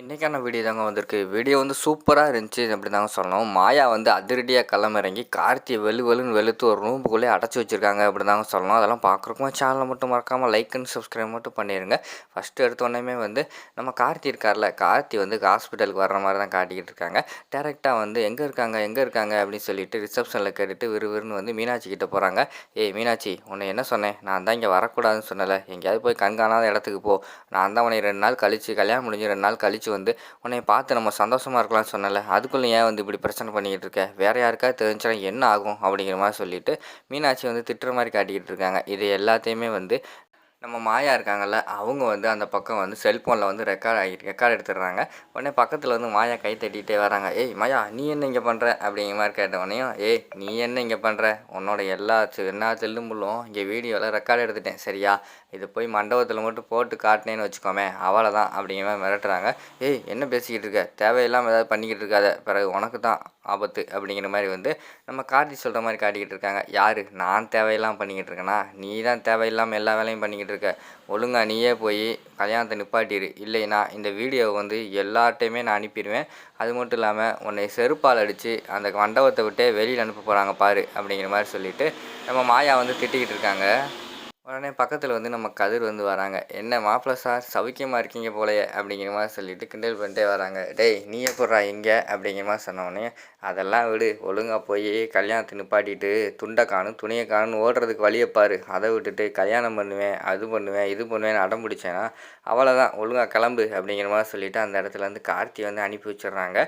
இன்றைக்கான வீடியோ தாங்க வந்திருக்கு. வீடியோ வந்து சூப்பராக இருந்துச்சு அப்படி தாங்க சொல்லணும். மாயா வந்து அதிரடியாக களமிறங்கி கார்த்தியை வெளு வெளுன்னு வெளுத்து ஒரு ரூமுக்குள்ளேயே அடைச்சி வச்சுருக்காங்க அப்படி தாங்க சொல்லணும். அதெல்லாம் பார்க்குறக்குமா சேனலை மட்டும் மறக்காமல் லைக் அண்ட் சப்ஸ்கிரைப் மட்டும் பண்ணிடுங்க ஃபஸ்ட்டு எடுத்தோடனே வந்து நம்ம கார்த்தி இருக்கார்ல கார்த்தி வந்து ஹாஸ்பிட்டலுக்கு வர்ற மாதிரி தான் காட்டிக்கிட்டு இருக்காங்க. டேரெக்டாக வந்து எங்கே இருக்காங்க எங்கே இருக்காங்க அப்படின்னு சொல்லிட்டு ரிசப்ஷனில் கேட்டுட்டு விறுவிறுன்னு வந்து மீனாட்சி கிட்ட போகிறாங்க ஏய் மீனாட்சி உன்னை என்ன சொன்னேன்? நான் தான் இங்கே வரக்கூடாதுன்னு சொன்னலை எங்கேயாவது போய் கண்காணாத இடத்துக்கு போ. நான் தான் உன்னை ரெண்டு நாள் கழிச்சு கல்யாணம் முடிஞ்சு ரெண்டு நாள் கழிச்சு வந்து உன்னை பார்த்து நம்ம சந்தோஷமாக இருக்கலாம்னு சொன்னல அதுக்குள்ளே ஏன் வந்து இப்படி பிரச்சனை பண்ணிக்கிட்டு இருக்க? வேறு யாருக்கா தெரிஞ்சுனா என்ன ஆகும்? அப்படிங்கிற மாதிரி சொல்லிட்டு மீனாட்சி வந்து திட்டுற மாதிரி காட்டிக்கிட்டு இருக்காங்க. இது எல்லாத்தையுமே வந்து நம்ம மாயா இருக்காங்கல்ல அவங்க வந்து அந்த பக்கம் வந்து செல்ஃபோனில் வந்து ரெக்கார்ட் ஆகி ரெக்கார்ட் எடுத்துடுறாங்க. உடனே பக்கத்தில் வந்து மாயா கை தட்டிகிட்டே வராங்க. ஏய் மாயா நீ என்ன இங்கே பண்ணுற அப்படிங்கிற மாதிரி கேட்ட ஏய் நீ என்ன இங்கே பண்ணுற உன்னோட எல்லா என்ன செல்லும் செல்லும்புள்ளும் இங்கே வீடியோவில் ரெக்கார்ட் எடுத்துட்டேன். சரியா? இது போய் மண்டபத்தில் மட்டும் போட்டு காட்டினேன்னு வச்சுக்கோமே அவ்வளோதான் அப்படிங்கிற மாதிரி மிரட்டுறாங்க. ஏய் என்ன பேசிக்கிட்டு இருக்க? தேவையில்லாமல் ஏதாவது பண்ணிக்கிட்டு இருக்காத. பிறகு உனக்கு தான் ஆபத்து அப்படிங்கிற மாதிரி வந்து நம்ம கார்த்தி சொல்கிற மாதிரி காட்டிக்கிட்டு இருக்காங்க. யார்? நான் தேவையில்லாமல் பண்ணிக்கிட்டு இருக்கேனா? நீ தான் தேவையில்லாமல் எல்லா வேலையும் பண்ணிக்கிட்டு இருக்க. ஒழுங்காக நீயே போய் கல்யாணத்தை நிப்பாட்டிடு இல்லைனா இந்த வீடியோவை வந்து எல்லார்ட்டையுமே நான் அனுப்பிடுவேன். அது மட்டும் இல்லாமல் உன்னை செருப்பால் அடித்து அந்த மண்டபத்தை விட்டே வெளியில் அனுப்ப போகிறாங்க பாரு அப்படிங்கிற மாதிரி சொல்லிட்டு நம்ம மாயா வந்து திட்டிக்கிட்டு இருக்காங்க. உடனே பக்கத்தில் வந்து நம்ம கதிர் வந்து வராங்க. என்ன மாப்பிள்ள சார்? சவுக்கியமாக இருக்கீங்க போலயே அப்படிங்கிற மாதிரி சொல்லிட்டு கிண்டல் பண்ணிட்டே வராங்க. டேய் நீ எப்படா இங்கே? அப்படிங்கிற மாதிரி சொன்னோடனே அதெல்லாம் விடு. ஒழுங்காக போய் கல்யாணத்தை நிப்பாட்டிட்டு துண்டை காணும் துணியை காணும் ஓடுறதுக்கு வழியை பாரு. அதை விட்டுட்டு கல்யாணம் பண்ணுவேன் அது பண்ணுவேன் இது பண்ணுவேன்னு அடம் பிடிச்சேன்னா அவ்வளோதான் ஒழுங்காக கிளம்பு அப்படிங்கிற மாதிரி சொல்லிட்டு அந்த இடத்துல வந்து கார்த்தி வந்து அனுப்பி வச்சிடுறாங்க.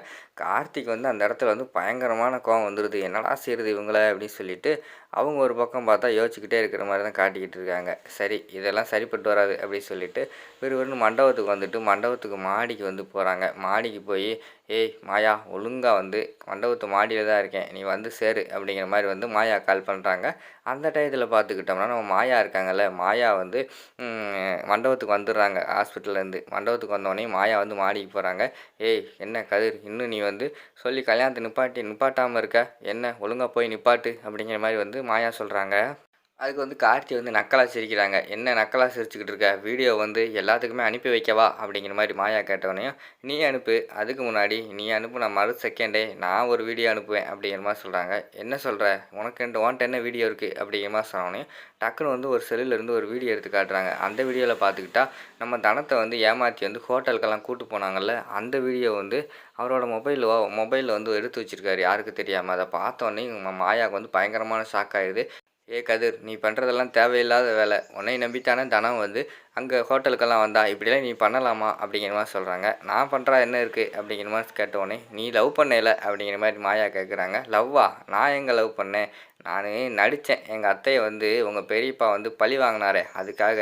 கார்த்திக் வந்து அந்த இடத்துல வந்து பயங்கரமான கோவம் வந்துடுது என்னடா செய்யுது இவங்கள? அப்படின்னு சொல்லிட்டு அவங்க ஒரு பக்கம் பார்த்தா யோசிச்சுக்கிட்டே இருக்கிற மாதிரி தான் காட்டிக்கிட்டு இருக்காங்க. சரி இதெல்லாம் சரிப்பட்டு வராது அப்படின்னு சொல்லிட்டு விறுவிறுன்னு மண்டபத்துக்கு வந்துட்டு மண்டபத்துக்கு மாடிக்கு வந்து போகிறாங்க மாடிக்கு போய் ஏய் மாயா ஒழுங்காக வந்து மண்டபத்து மாடியில் தான் இருக்கேன். நீ வந்து சேரு அப்படிங்கிற மாதிரி வந்து மாயா கால் பண்ணுறாங்க அந்த டயத்தில் பார்த்துக்கிட்டோம்னா நம்ம மாயா இருக்காங்கல்ல மாயா வந்து மண்டபத்துக்கு வந்துடுறாங்க. ஹாஸ்பிட்டல்லேருந்து மண்டபத்துக்கு வந்தோடனே மாயா வந்து மாடிக்கு போகிறாங்க ஏய் என்ன கதிர் இன்னும் நீ வந்து சொல்லி கல்யாணத்தை நிப்பாட்டி நிப்பாட்டாமல் இருக்க? என்ன ஒழுங்காக போய் நிப்பாட்டு அப்படிங்கிற மாதிரி வந்து மாயா சொல்கிறாங்க அதுக்கு வந்து கார்த்தி வந்து நக்கலாக சிரிக்கிறாங்க. என்ன நக்கலாக சிரிச்சுக்கிட்டு இருக்க? வீடியோ வந்து எல்லாத்துக்குமே அனுப்பி வைக்கவா? அப்படிங்கிற மாதிரி மாயா கேட்டவனையும் நீ அனுப்பு. அதுக்கு முன்னாடி நீ அனுப்புன மறு செகண்டே நான் ஒரு வீடியோ அனுப்புவேன். அப்படிங்கிற மாதிரி சொல்கிறாங்க என்ன சொல்கிற உனக்கு என்ன உன்ட்ட என்ன வீடியோ இருக்குது அப்படிங்கிற மாதிரி சொன்னோடனே டக்குன்னு வந்து ஒரு செல்லுல இருந்து ஒரு வீடியோ எடுத்து காட்டுறாங்க. அந்த வீடியோவில் பார்த்துக்கிட்டா நம்ம தனத்தை வந்து ஏமாற்றி வந்து ஹோட்டலுக்கெல்லாம் கூட்டு போனாங்கல்ல அந்த வீடியோ வந்து அவரோட மொபைலில் மொபைலில் வந்து எடுத்து வச்சுருக்காரு. யாருக்கு தெரியாமல் அதை பார்த்தோன்னே மாயாவுக்கு வந்து பயங்கரமான ஷாக் ஆயிடுது. ஏ கதிர் நீ பண்ணுறதெல்லாம் தேவையில்லாத வேலை. உன்னை நம்பித்தானே தனம் வந்து அங்கே ஹோட்டலுக்கெல்லாம் வந்தா. இப்படிலாம் நீ பண்ணலாமா? அப்படிங்கிற மாதிரி சொல்கிறாங்க நான் பண்ணுறா என்ன இருக்குது அப்படிங்கிற மாதிரி கேட்டோடனே நீ லவ் பண்ணல? அப்படிங்கிற மாதிரி மாயா கேட்குறாங்க லவ்வா? நான் எங்கே லவ் பண்ணேன்? நான் நடித்தேன் எங்கள் அத்தையை வந்து உங்கள் பெரியப்பா வந்து பழி வாங்கினாரே. அதுக்காக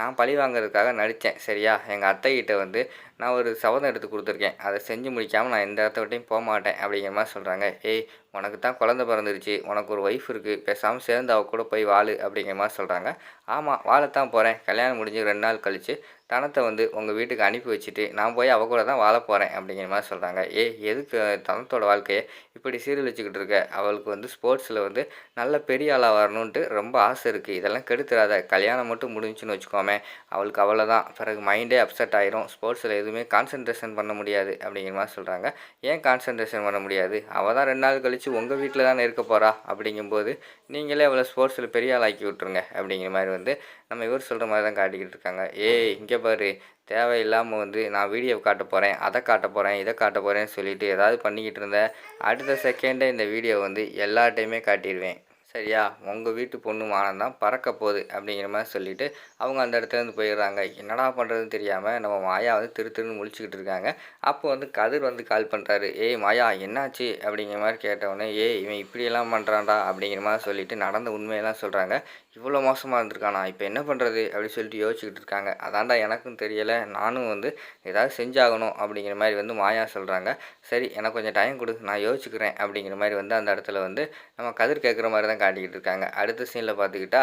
நான் பழி வாங்குறதுக்காக நடித்தேன் சரியா? எங்கள் அத்தைக்கிட்ட வந்து நான் ஒரு சபதம் எடுத்து கொடுத்துருக்கேன். அதை செஞ்சு முடிக்காமல் நான் எந்த இடத்த விட்டையும் போக மாட்டேன் அப்படிங்கிற மாதிரி சொல்கிறாங்க ஏய் உனக்கு தான் குழந்த பிறந்துருச்சு உனக்கு ஒரு ஒய்ஃப் இருக்குது பேசாமல் சேர்ந்து அவ கூட போய் வாழு அப்படிங்கிற மாதிரி சொல்கிறாங்க ஆமாம் வாழத்தான் போகிறேன் கல்யாணம் முடிஞ்சு ரெண்டு நாள் கழித்து தனத்தை வந்து உங்கள் வீட்டுக்கு அனுப்பி வச்சுட்டு நான் போய் அவ கூட தான் வாழ போகிறேன் அப்படிங்கிற மாதிரி சொல்கிறாங்க ஏ எதுக்கு தனத்தோட வாழ்க்கையை இப்படி சீரழிச்சிக்கிட்டு இருக்க? அவளுக்கு வந்து ஸ்போர்ட்ஸில் வந்து நல்ல பெரிய ஆளாக வரணுன்ட்டு ரொம்ப ஆசை இருக்குது இதெல்லாம் கெடுத்துறாத கல்யாணம் மட்டும் முடிஞ்சுன்னு வச்சுக்கோமே அவளுக்கு அவ்வளோதான் பிறகு மைண்டே அப்செட் ஆயிரும். ஸ்போர்ட்ஸில் எதுவுமே கான்சன்ட்ரேஷன் பண்ண முடியாது அப்படிங்கிற மாதிரி சொல்கிறாங்க ஏன் கான்சன்ட்ரேஷன் பண்ண முடியாது? அவள் தான் ரெண்டு நாள் வச்சு உங்கள் வீட்டில் தானே இருக்க போகிறா அப்படிங்கும்போது நீங்களே அவளை ஸ்போர்ட்ஸில் பெரிய ஆளாக்கி விட்ருங்க அப்படிங்கிற மாதிரி வந்து நம்ம இவர் சொல்கிற மாதிரி தான் காட்டிக்கிட்டு இருக்காங்க. ஏய் இங்கே பாரு. தேவையில்லாமல் வந்து நான் வீடியோ காட்ட போகிறேன் அதை காட்ட போகிறேன் இதை காட்ட போகிறேன்னு சொல்லிவிட்டு ஏதாவது பண்ணிக்கிட்டு இருந்தேன் அடுத்த செகண்டே இந்த வீடியோ வந்து எல்லாட்டையுமே காட்டிடுவேன். சரியா? உங்கள் வீட்டு பொண்ணு மானம் தான் பறக்க போகுது அப்படிங்கிற மாதிரி சொல்லிவிட்டு அவங்க அந்த இடத்துலேருந்து போயிடுறாங்க. என்னடா பண்ணுறதுன்னு தெரியாமல் நம்ம மாயா வந்து திரு திருன்னு முழிச்சுக்கிட்டு இருக்காங்க. அப்போ வந்து கதிர் வந்து கால் பண்ணுறாரு ஏய் மாயா என்னாச்சு? அப்படிங்கிற மாதிரி கேட்டவுடனே ஏய் இவன் இப்படியெல்லாம் பண்ணுறான்டா அப்படிங்கிற மாதிரி சொல்லிட்டு நடந்த உண்மையெல்லாம் சொல்கிறாங்க இவ்வளோ மோசமாக இருந்திருக்கானா? இப்போ என்ன பண்ணுறது அப்படின்னு சொல்லிட்டு யோசிச்சுக்கிட்டு இருக்காங்க. அதான்டா எனக்கும் தெரியலை. நானும் வந்து ஏதாவது செஞ்சாகணும் அப்படிங்கிற மாதிரி வந்து மாயா சொல்கிறாங்க சரி எனக்கு கொஞ்சம் டைம் கொடு. நான் யோசிச்சுக்கிறேன் அப்படிங்கிற மாதிரி வந்து அந்த இடத்துல வந்து நம்ம கதிர் கேட்குற மாதிரி தான் காட்டிக்கிட்டு இருக்காங்க. அடுத்த சீனில் பார்த்துக்கிட்டா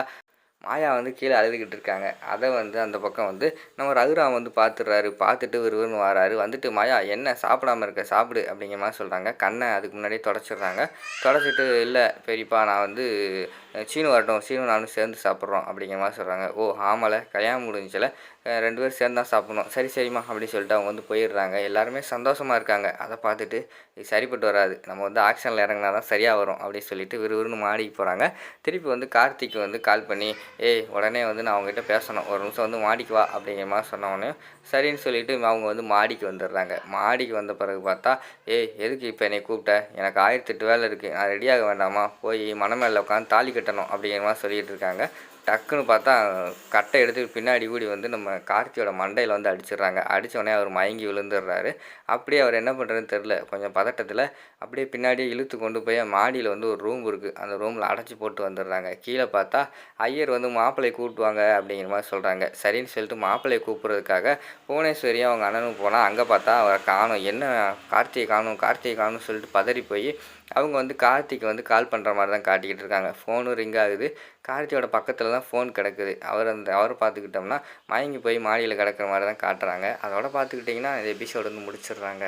மாயா வந்து கீழே அழுதுகிட்டு இருக்காங்க. அதை வந்து அந்த பக்கம் வந்து நம்ம ரகுராம் வந்து பார்த்துடுறாரு. பார்த்துட்டு விறுவிறுன்னு வராரு. வந்துட்டு மாயா என்ன? சாப்பிடாம இருக்க? சாப்பிடு. அப்படிங்கிற மாதிரி சொல்கிறாங்க கண்ணை அதுக்கு முன்னாடியே தொடச்சிடுறாங்க. தொடச்சிட்டு இல்லை பெரியப்பா நான் வந்து சீனு வரட்டும் சீனு நானும் சேர்ந்து சாப்பிட்றோம் அப்படிங்கிற மாதிரி சொல்கிறாங்க ஓ ஆமலை கல்யாணம் முடிஞ்சில ரெண்டு பேரும் சேர்ந்து தான் சாப்பிட்ணும். சரி சரிம்மா அப்படின்னு சொல்லிட்டு அவங்க வந்து போயிடுறாங்க. எல்லாருமே சந்தோஷமாக இருக்காங்க. அதை பார்த்துட்டு இது சரிப்பட்டு வராது. நம்ம வந்து ஆக்ஷனில் இறங்கினா தான் சரியாக வரும் அப்படின்னு சொல்லிட்டு விறுவிறுன்னு மாடிக்கு போகிறாங்க திருப்பி வந்து கார்த்திக் வந்து கால் பண்ணி ஏய் உடனே வந்து நான் அவங்ககிட்ட பேசணும். ஒரு நிமிஷம் வந்து மாடிக்கு வா அப்படிங்கிற மாதிரி சொன்ன உடனே சரின்னு சொல்லிட்டு அவங்க வந்து மாடிக்கு வந்துடுறாங்க. மாடிக்கு வந்த பிறகு பார்த்தா ஏய் எதுக்கு இப்போ என்னை கூப்பிட்ட? எனக்கு ஆயிரத்தெட்டு வேலை இருக்குது நான் ரெடியாக வேண்டாமா? போய் மனமேல உட்காந்து தாலி கட்டணும் அப்படிங்கிற மாதிரி சொல்லிகிட்டு இருக்காங்க டக்குன்னு பார்த்தா கட்டை எடுத்து பின்னாடி கூடி வந்து நம்ம கார்த்தியோட மண்டையில் வந்து அடிச்சிடுறாங்க. அடித்தோடனே அவர் மயங்கி விழுந்துடுறாரு. அப்படியே அவர் என்ன பண்ணுறதுன்னு தெரில கொஞ்சம் பதட்டத்தில் அப்படியே பின்னாடியே இழுத்து கொண்டு போய் மாடியில் வந்து ஒரு ரூம் இருக்குது அந்த ரூமில் அடைச்சி போட்டு வந்துடுறாங்க. கீழே பார்த்தா ஐயர் வந்து மாப்பிள்ளை கூப்பிட்டுவாங்க அப்படிங்கிற மாதிரி சொல்கிறாங்க சரின்னு சொல்லிட்டு மாப்பிள்ளையை கூப்பிட்றதுக்காக புவனேஸ்வரியும் அவங்க அண்ணனும் போனால் அங்கே பார்த்தா அவரை காணும். என்ன கார்த்திகை காணும் கார்த்திகை காணும்னு சொல்லிட்டு பதறி போய் அவங்க வந்து கார்த்திக் வந்து கால் பண்ணுற மாதிரி தான் காட்டிக்கிட்டு இருக்காங்க. ஃபோனும் ரிங் ஆகுது. கார்த்தியோட பக்கத்தில் தான் ஃபோன் கிடக்குது. அவர் அந்த அவரை பார்த்துக்கிட்டோம்னா மயங்கி போய் மாடியில் கிடக்குற மாதிரி தான் காட்டுறாங்க. அதோட பார்த்துக்கிட்டிங்கன்னா இந்த எபிசோடு வந்து முடிச்சிடுறாங்க.